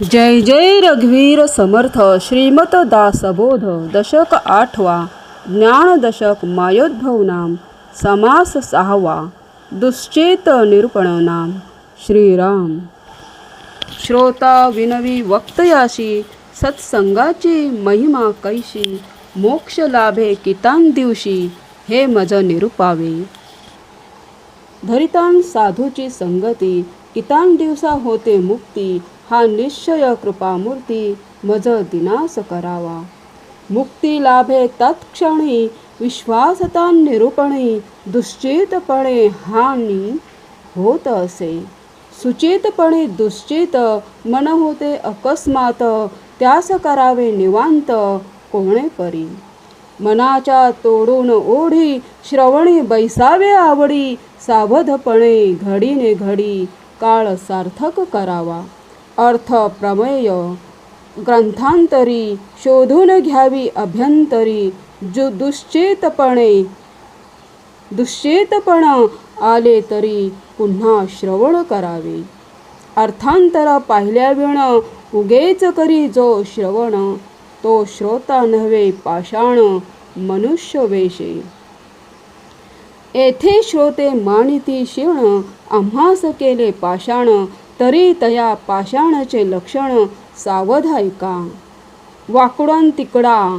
जय जय रघुवीर समर्थ श्रीमत दासबोध दशक आठवा ज्ञानदशक मायोद्भवनाम समास सहावा दुश्चेत निरूपणनाम श्रीराम। श्रोता विनवी वक्तयाशी सत्संगाची महिमा कैशी मोक्ष लाभे कितान दिवशी हे मज निरूपावे। धरितान साधूची संगती कितान दिवसा होते मुक्ती हा निश्चय कृपामूर्ती मज दिनास करावा. मुक्ती लाभे तत्क्षणी विश्वासता निरूपणे दुश्चितपणे हानी होत असे. सुचितपणे दुश्चित मन होते अकस्मात त्यास करावे निवांत कोणे परी. मनाच्या तोडून ओढी श्रवणी बैसावे आवडी सावधपणे घडीने घडी काळ सार्थक करावा. अर्थ प्रमेय ग्रंथांतरी शोधून घ्यावी अभ्यंतरी जो दुश्चेतपणे. दुश्चेतपण आले तरी पुन्हा श्रवण करावे. अर्थांतर पाहिल्याविण उगेच करी जो श्रवण तो श्रोता नव्हे पाषाण मनुष्य वेशे येथे श्रोते मानिती शिवण आम्हास केले पाषाण तरी तया पाषाणाचे लक्षण सावध ऐका वाकुडान तिकडा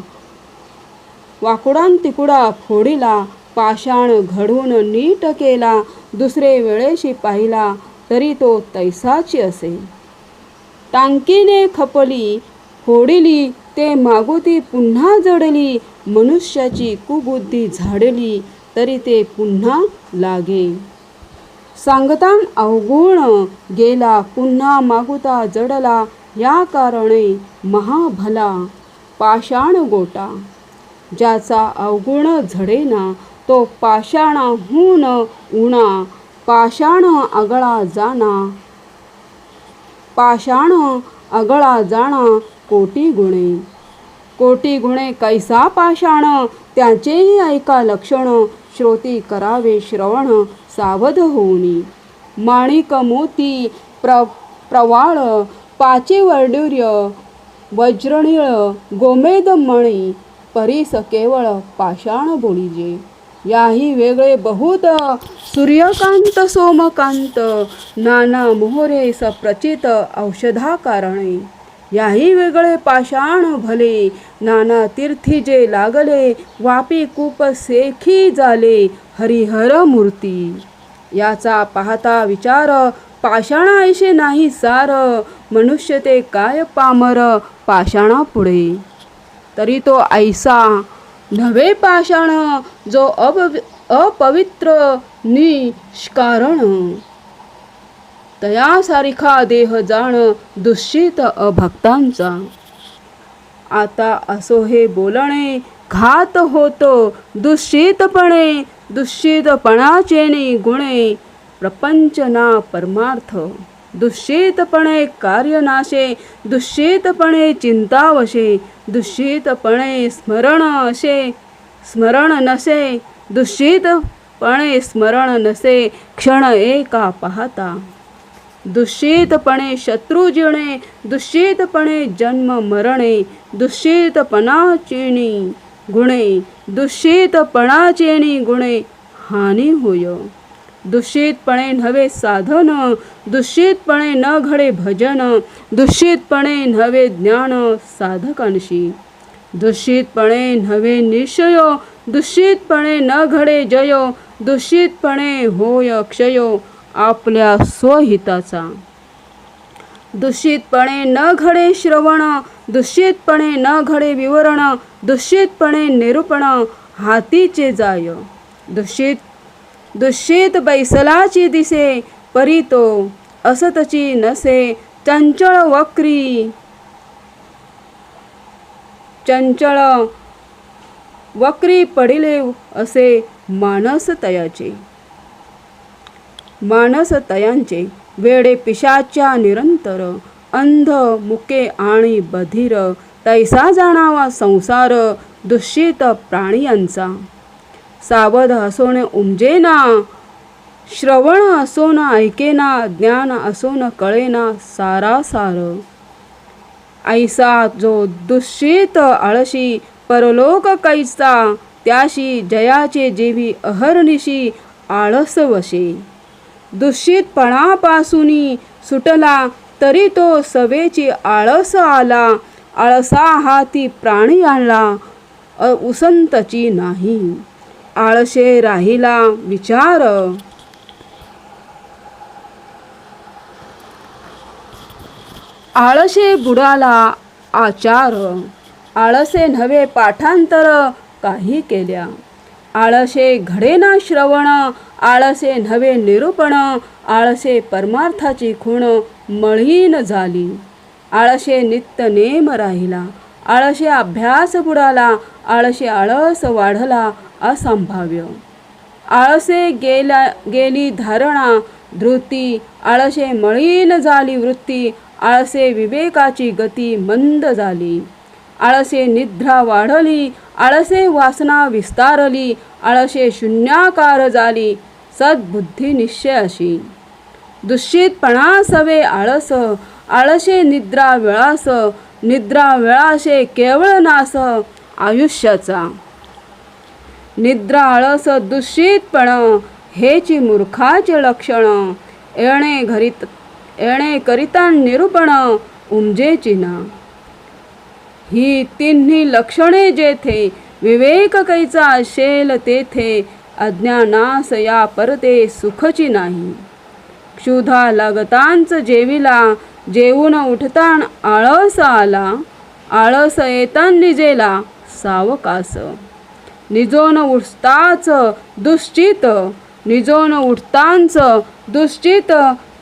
वाकुडान तिकुडा फोडिला पाषाण घडून नीट केला दुसरे वेळेशी पाहिला तरी तो तैसाची असे. टांकीने खपली फोडिली ते मागुती पुन्हा जडली मनुष्याची कुबुद्धी झाडली तरी ते पुन्हा लागे. सांगतान अवगुण गेला पुन्हा मागुता जडला या कारणे महाभला पाषाण गोटा. ज्याचा अवगुण झडेना तो पाषाणाहून उणा पाषाण आगळा जाणा. पाषाण आगळा जाणा कोटी गुणे. कोटी गुणे कैसा पाषाण त्याचेही ऐका लक्षण. श्रोती करावे श्रवण सावध होऊनी. माणिक मोती प्र प्रवाळ पाचे वर्डूर्य वज्रनिळ गोमेद मणी परीस केवळ पाषाण बोलिजे. याही वेगळे बहुत सूर्यकांत सोमकांत नाना मोहरे सप्रचित औषधा कारणे याही वेगळे पाषाण भले. नाना तीर्थी जे लागले वापी कूप सेखी झाले हरिहर मूर्ती. याचा पाहता विचार पाषाणाऐशे नाही सार मनुष्य ते काय पामर पाषाणा पुढे. तरी तो ऐसा नव्हे पाषाण जो अप अपवित्र निष्कारण. तयासारिखा देह जाण दुश्चित अभक्तांचा. आता असो हे बोलणे घात होतो दुश्चितपणे दुष्चितपणाचेने गुणे. प्रपंच ना परमार्थ दुश्चितपणे कार्यनाशे दुश्चितपणे चिंतावशे दुश्चितपणे स्मरण असे स्मरण नसे दुश्चितपणे स्मरण नसे क्षण एका पाहता. दुषितपणे शत्रू जिणे दुषितपणे जन्म मरणे दुष्चितपणाचेणी गुणे दुष्चितपणाचेणी गुणे हानी होय. दूषितपणे नव्हे साधन दूषितपणे न घडे भजन दूषितपणे नव्हे ज्ञान साधकांशी. दूषितपणे नव्हे निश्चय दूषितपणे न घडे जय दूषितपणे होय क्षयो. आपल्या स्वहिताचा. दूषितपणे न घडे श्रवण दूषितपणे न घडे विवरण दूषितपणे निरूपण हातीचे जाय. दूषित दूषित बैसलाची दिसे परितो असतची नसे चंचळ वक्री. चंचळ वक्री पडिले असे मानस तयाचे मानसतयांचे वेडे पिशाच्या निरंतर अंध मुके आणि बधीर तैसा जाणावा संसार दूषित प्राणियांचा सावध असोन उमजेना श्रवण असोन ऐकेना ज्ञान असोन कळेना सारासार. ऐसा जो दुष्यित आळशी परलोक कैसा त्याशी जयाचे जेवी अहर्निशी आळसवशे. दूषितपणापासून सुटला तरी तो सवेची आळस आला. आळसा हाती प्राणी आणला. उसंतची नाही. आळशे राहिला विचार. आळशे बुडाला आचार. आळसे नव्हे पाठांतर काही केल्या. आळसे घडेना श्रवण आळसे नवे निरूपण आळसे परमार्थाची खूण मळीन झाली. आळसे नित्य नेम राहिला आळसे अभ्यास बुडाला आळसे आळस वाढला असंभाव्य. आळसे गेला गेली धारणा धृती आळसे मळीन झाली वृत्ती आळसे विवेकाची गती मंद झाली. आळसे निद्रा वाढली आळसे वासना विस्तारली आळसे शून्याकार झाली सद्बुद्धी निश्चय अशी. दूषितपणा सवे आळस आळसे निद्रा वेळास निद्रा वेळाशे केवळ नास आयुष्याचा. निद्रा आळस दूषितपण हेची मूर्खाचे लक्षण येणे घरीत येणे करिता निरूपण उमजेची ना. ही तिन्ही लक्षणे जेथे विवेक कैचा असेल तेथे अज्ञानास या परते सुखची नाही. क्षुधा लागतांच जेविला जेवून उठतान आळस आला आळस येतान निजेला सावकास. निजोन उठताच दुश्चित निजोन उठतांच दुश्चित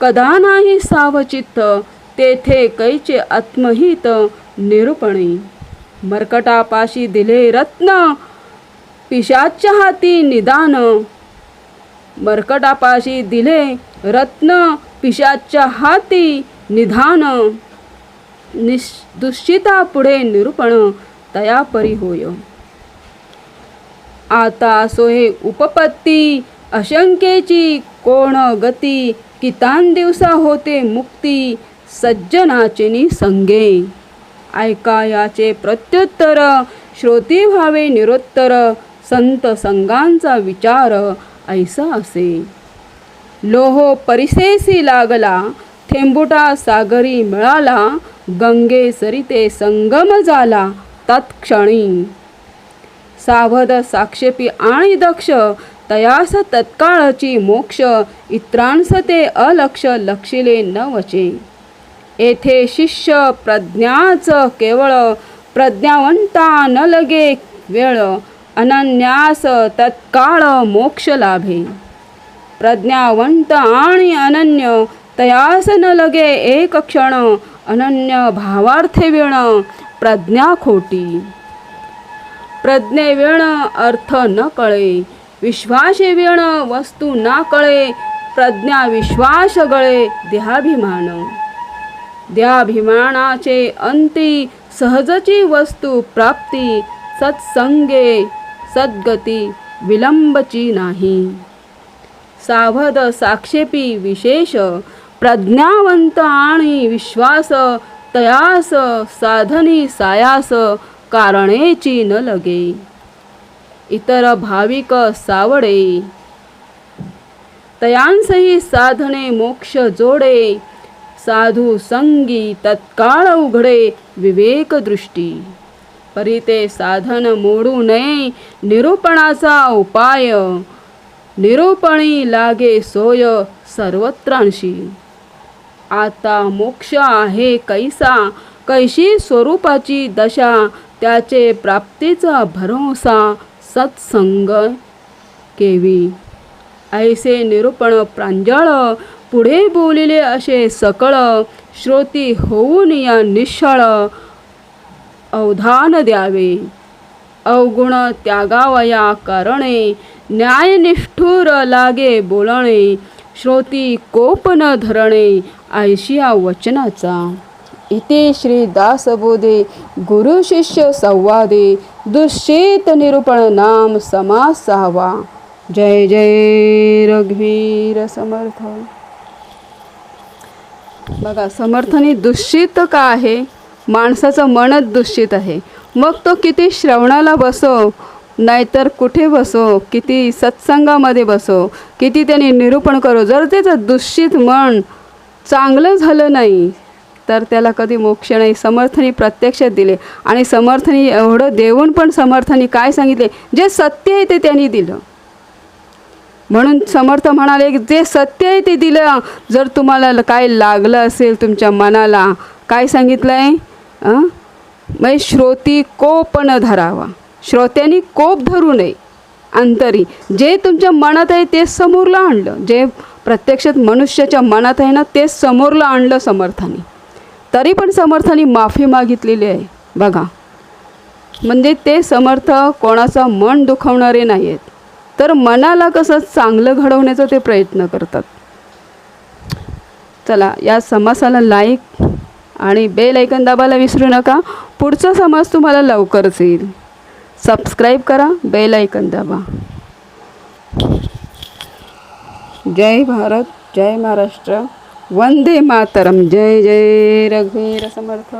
कदा नाही सावचित्त तेथे कैचे आत्महित निरूपणे. मर्कटापाशी दिले रत्न पिशाच्या हाती निदान. मर्कटापाशी दिले रत्न पिशाच्या हाती निधान. निश दुश्चिता पुढे निरूपण तयापरी होय. आता सोहे उपपत्ती अशंकेची कोण गती कितान दिवसा होते मुक्ती. सज्जनाचे संगे. ऐका याचे प्रत्युत्तर श्रोती व्हावे निरुत्तर संत संगांचा विचार ऐसा असे. लोहो परिसेसी लागला थेंबुटा सागरी मिळाला गंगे सरिते संगम झाला तत्क्षणी. सावध साक्षेपी आणि दक्ष तयास तत्काळची मोक्ष इत्रांस ते अलक्ष लक्षिले न वचे येथे शिष्य प्रज्ञाच केवळ प्रज्ञावंता न लगे वेळ अनन्यास तत्काळ मोक्ष लाभे. प्रज्ञावंत आणि अनन्य तयास न लगे एक क्षण अनन्य भावार्थे वेण प्रज्ञा खोटी. प्रज्ञे वेण अर्थ न कळे विश्वासे वेण वस्तू ना कळे प्रज्ञा विश्वास गळे देहाभिमान. द्याभिमानाचे अंती सहजची वस्तू प्राप्ती सत्संगे सद्गती विलंबची नाही. सावध साक्षेपी विशेष प्रज्ञावंत आणि विश्वास तयास साधनी सायास कारणेची न लगे. इतर भाविक सावडे तयांसही साधने मोक्ष जोडे साधू संगी तत्काळ उघडे विवेक दृष्टी. परिते साधन मोडू नये निरूपणाचा उपाय. निरूपणी लागे सोय सर्वत्रांशी. आता मोक्ष आहे कैसा कैशी स्वरूपाची दशा त्याचे प्राप्तीचा भरोसा सत्संग केवी. ऐसे निरूपण प्रांजळ पुढे बोलिले असे सकळ श्रोती होऊन या निश्चळ अवधान द्यावे. अवगुण त्यागावया करणे न्यायनिष्ठूर लागे बोलणे श्रोती कोपन धरणे ऐशिया वचनाचा. इथे श्री दासबोधे गुरु शिष्य संवादे दुश्चेत निरूपण नाम समासावा जय जय रघुवीर समर्थ. बघा समर्थनी दुष्चित का आहे? माणसाचं मनच दूषित आहे. मग तो किती श्रवणाला बसो नाहीतर कुठे बसो किती सत्संगामध्ये बसो किती त्याने निरूपण करो. जर त्याचं दूषित मन चांगलं झालं नाही तर त्याला कधी मोक्ष नाही. समर्थनी प्रत्यक्षात दिले. आणि समर्थनी एवढं देऊन पण समर्थनी काय सांगितले? जे सत्य आहे ते त्यांनी दिलं. म्हणून समर्थ म्हणाले की जे सत्य आहे ते दिलं. जर तुम्हाला ल- काय लागलं असेल तुमच्या मनाला काय सांगितलं आहे मग श्रोती कोपण धरावा. श्रोत्यांनी कोप धरू नये. अंतरी जे तुमच्या मनात आहे ते समोरला आणलं. जे प्रत्यक्षात मनुष्याच्या मनात आहे ना ते समोरला आणलं समर्थाने. तरी पण समर्थाने माफी मागितलेली आहे. बघा. म्हणजे ते समर्थ कोणाचं मन दुखवणारे नाही आहेत तर मनाला कसं चांगलं घडवण्याचा ते प्रयत्न करतात. चला या समासाला लाईक आणि बेल ऐकन दाबायला विसरू नका. पुढचा समास तुम्हाला लवकरच येईल. सबस्क्राईब करा बेल ऐकन दाबा. जय भारत जय महाराष्ट्र. वंदे मातरम. जय जय. रघुवीर समर्थ.